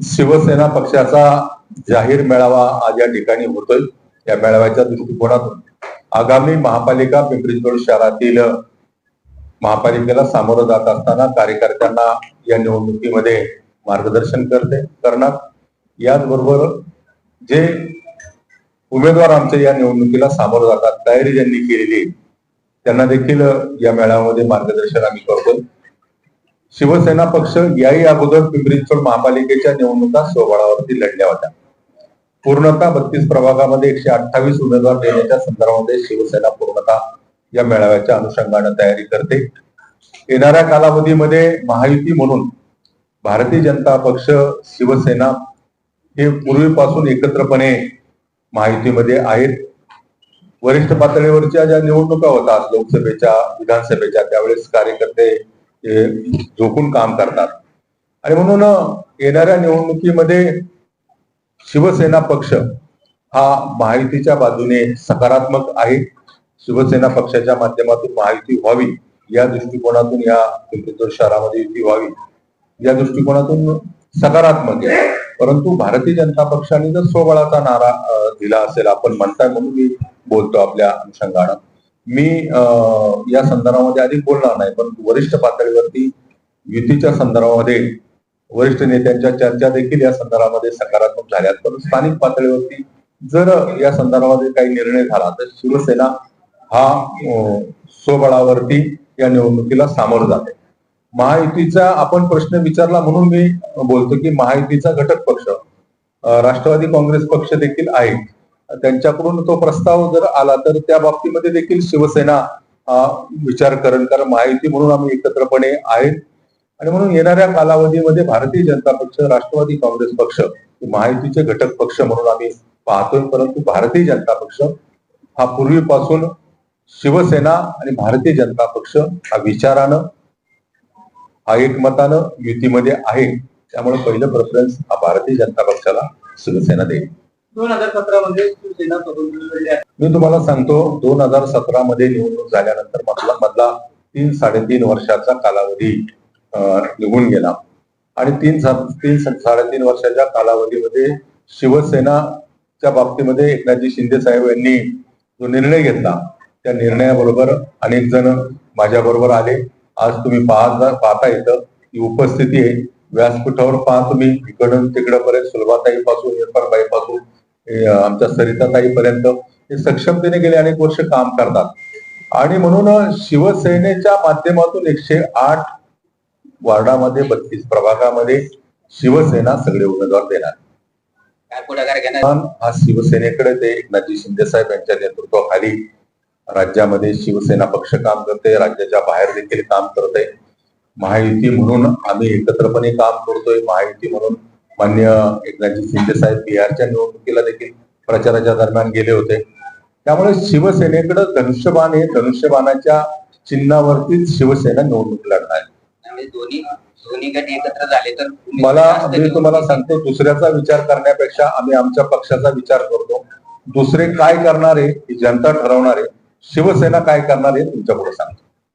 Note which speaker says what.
Speaker 1: शिवसेना पक्षाचा जाहीर मेळावा आज या ठिकाणी होतोय. या मेळाव्याच्या दृष्टिकोनातून आगामी महापालिका पिंपरी शहरातील महापालिकेला सामोरं जात असताना कार्यकर्त्यांना या निवडणुकीमध्ये मार्गदर्शन करते करणार. याचबरोबर जे उमेदवार आमच्या या निवडणुकीला सामोरं जातात तयारी ज्यांनी केलेली त्यांना देखील या मेळाव्यामध्ये मार्गदर्शन आम्ही करतो शिवसेना पक्ष याही अगोदर पिंपरी चिंचवड महापालिकेच्या निवडणुका स्वबळावरती लढल्या होत्या. पूर्णतः बत्तीस प्रभागामध्ये एकशे अठ्ठावीस उमेदवार देण्याच्या संदर्भामध्ये शिवसेना पूर्णतः या मेळाव्याच्या अनुषंगाने तयारी करते. येणाऱ्या कालावधीमध्ये महायुती म्हणून भारतीय जनता पक्ष शिवसेना हे पूर्वीपासून एकत्रपणे महायुतीमध्ये आहेत. वरिष्ठ पातळीवरच्या ज्या निवडणुका होतात लोकसभेच्या विधानसभेच्या त्यावेळेस कार्यकर्ते हे झोकून काम करतात. आणि म्हणून येणाऱ्या निवडणुकीमध्ये शिवसेना पक्ष हा महायुतीच्या बाजूने सकारात्मक आहे. शिवसेना पक्षाच्या माध्यमातून महायुती व्हावी या दृष्टिकोनातून या पिंपरी शहरामध्ये युती व्हावी या दृष्टिकोनातून सकारात्मक आहे. परंतु भारतीय जनता पक्षाने जर स्वबळाचा नारा दिला असेल आपण म्हणताय म्हणून मी बोलतो आपल्या अनुषंगानं. मी अं, या संदर्भामध्ये आधी बोलणार नाही परंतु वरिष्ठ पातळीवरती युतीच्या संदर्भामध्ये वरिष्ठ नेत्यांच्या चर्चा देखील या संदर्भामध्ये सकारात्मक झाल्यात. पण स्थानिक पातळीवरती जर या संदर्भामध्ये काही निर्णय झाला तर शिवसेना हा स्वबळावरती या निवडणुकीला सामोरं जाते. महायुतीचा आपण प्रश्न विचारला म्हणून मी बोलतो की महायुतीचा घटक पक्ष राष्ट्रवादी काँग्रेस पक्ष देखील आहे त्यांच्याकडून तो प्रस्ताव जर आला तर त्या बाबतीमध्ये देखील शिवसेना विचार करेल. कारण माहिती म्हणून आम्ही एकत्रपणे आहेत. आणि म्हणून येणाऱ्या कालावधीमध्ये भारतीय जनता पक्ष राष्ट्रवादी काँग्रेस पक्ष माहितीचे घटक पक्ष म्हणून आम्ही पाहतोय. परंतु भारतीय जनता पक्ष हा पूर्वीपासून शिवसेना आणि भारतीय जनता पक्ष हा विचारानं हा एकमतानं युतीमध्ये आहे. त्यामुळे पहिलं प्रेफरन्स हा भारतीय जनता पक्षाला शिवसेना देईल.
Speaker 2: दोन हजार सतरा मध्ये शिवसेना स्वतंत्र लढली आहे
Speaker 1: मी तुम्हाला सांगतो दोन हजार सतरा मध्ये निवडणूक झाल्यानंतर मधला मधला तीन साडेतीन वर्षाचा कालावधी निघून गेला. आणि तीन तीन साडेतीन वर्षाच्या कालावधीमध्ये शिवसेनाच्या बाबतीमध्ये एकनाथजी शिंदे साहेब यांनी जो निर्णय घेतला त्या निर्णयाबरोबर अनेक जण माझ्याबरोबर आले. आज तुम्ही पाहता पाहता येतं ही उपस्थिती आहे. व्यासपीठावर पहा तुम्ही. इकडून तिकडं पर्यंत सुलभाताई पासून आमच्या सरिताताई पर्यंत हे सक्षमतेने गेले अनेक वर्ष काम करतात. आणि म्हणून शिवसेनेच्या माध्यमातून एकशे आठ वार्डामध्ये बत्तीस प्रभागामध्ये शिवसेना सगळे उमेदवार देणार.
Speaker 2: काय
Speaker 1: हा शिवसेनेकडे ते एकनाथजी शिंदे साहेब यांच्या नेतृत्वाखाली राज्यामध्ये शिवसेना पक्ष काम करते राज्याच्या बाहेर देखील काम करते. महायुती म्हणून आम्ही एकत्रपणे काम करतोय. महायुती म्हणून मान्य एकनाथजी शिंदे साहेब बिहारच्या निवडणुकीला देखील प्रचाराच्या दरम्यान गेले होते. त्यामुळे शिवसेनेकडे धनुष्यबाण हे धनुष्यबाणाच्या चिन्हावरतीच शिवसेना निवडणूक लढणार मला मी तुम्हाला सांगतो दुसऱ्याचा विचार करण्यापेक्षा आम्ही आमच्या पक्षाचा विचार करतो. दुसरे काय करणार आहे ही जनता ठरवणार आहे. शिवसेना काय करणार आहे तुमच्यापुढे सांगतो.